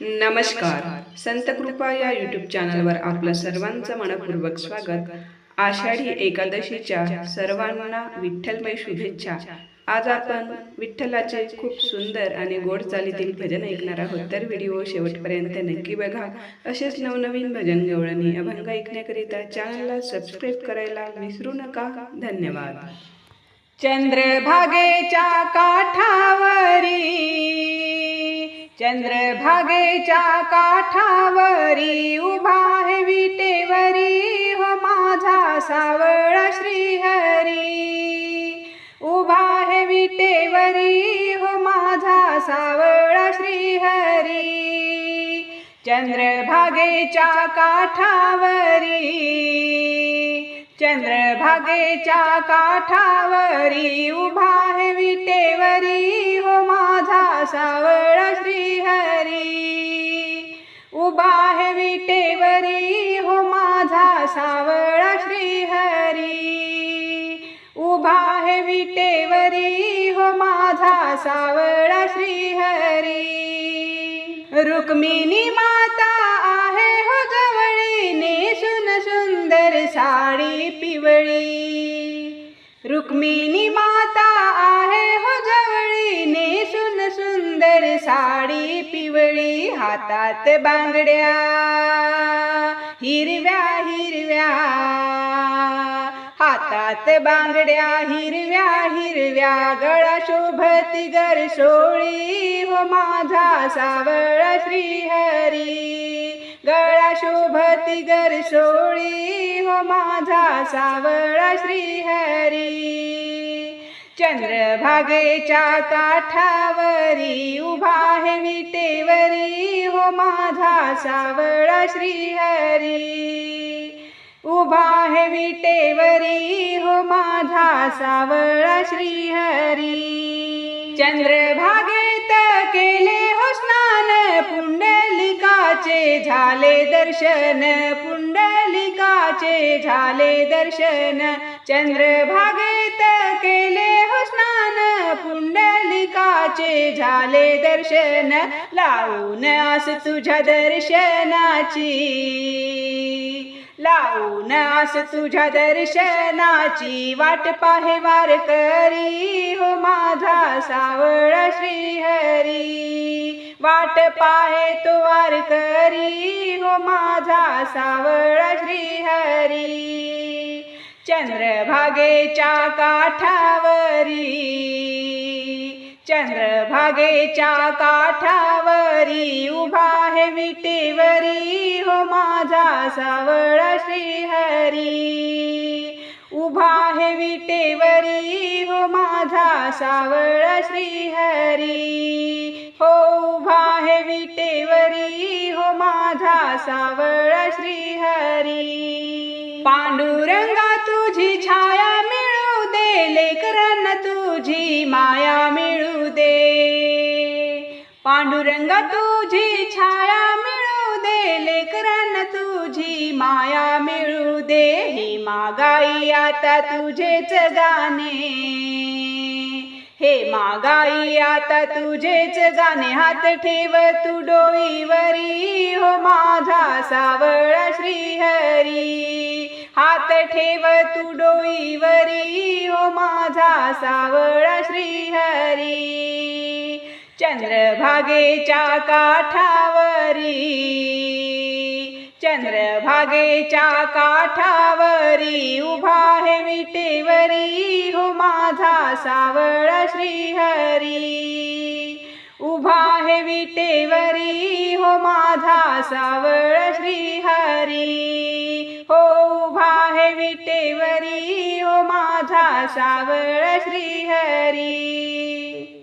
नमस्कार. संत कृपा या यूट्यूब चॅनलवर आपलं सर्वांचं मनपूर्वक स्वागत. आषाढी एकादशीच्या सर्वांना विठ्ठलमय शुभेच्छा. आज आपण विठ्ठलाचे खूप सुंदर आणि गोड चालीतील भजन ऐकणार आहोत. तर व्हिडिओ शेवटपर्यंत नक्की बघा. असेच नवनवीन भजन गवळणी अभंग ऐकण्याकरिता चॅनलला सबस्क्राईब करायला विसरू नका. धन्यवाद. चंद्रभागेच्या काठावरी चंद्रभागेच्या काठावरी उभा आहे विटेवरी. हो माझा सावळा श्रीहरी. उभा आहे विटेवरी. हो माझा सावळा श्रीहरी. चंद्रभागेच्या काठावरी. चंद्रभागेच्या काठावरी. उभा आहे विटेवरी. हो माझा सावळा श्रीहरी उभा आहे विटेवरी हो माझा सावळा श्रीहरी. उभा आहे विटेवरी हो माझा सावळा श्रीहरी. रुक्मिणी माता आहे हो जवळी नेसून सुंदर साडी पिवळी. रुक्मिणी माता साडी पिवळी हातात बांगड्या. हिरव्या हिरव्या. हातात बांगड्या हिरव्या हिरव्या. गळा शोभती गरसोळी हो माझा सावळ श्रीहरी. गळा शोभती गर सोळी. हो माझा सावळा श्रीहरी. चंद्रभागेच्या काठावरी उभा हे विटेवरी हो माझा सावळा श्रीहरी. उभा हे विटेवरी हो माझा सावळा श्रीहरी. चंद्रभागेत केले हो स्नान पुंडलिकाचे झाले दर्शन पुंडलिकाचे झाले दर्शन. चंद्रभागेत केले हो स्नान. पुंडलिकाचे झाले दर्शन. लावून आस तुझ्या दर्शनाची. लावून आस तुझ्या दर्शनाची वाट पाहे वार करी हो माझा सावळ श्रीहरी. वाट पाहे तो वार करी माझा सावळा श्रीहरी. चंद्रभागेच्या काठावरी. चंद्रभागेच्या काठावरी उभा हे विटेवरी हो माझा सावळा श्रीहरी. उभा हे विटेवरी हो माझा सावळा श्रीहरी. सावळा श्रीहरी. पांडुरंगा तुझी छाया मिळू दे लेकरांना तुझी माया मिळू दे. पांडुरंगा तुझी छाया मिळू दे लेकरांना तुझी माया मिळू दे. हे मागाई आता तुझेच गाणे. हे मागाई आता तुझेच गाणे. हात ठेव तू डोई सावळा श्रीहरी हात ठेव तू डोईवरी हो माझा सावळा श्रीहरी चंद्रभागेच्या काठावरी चंद्रभागेच्या काठावरी उभा हे विटेवरी हो माझा सावळा श्रीहरी उभा विटेवरी हो माझा सावळ श्रीहरी. हो उभा हे विटेवरी हो माझा सावळ श्रीहरी.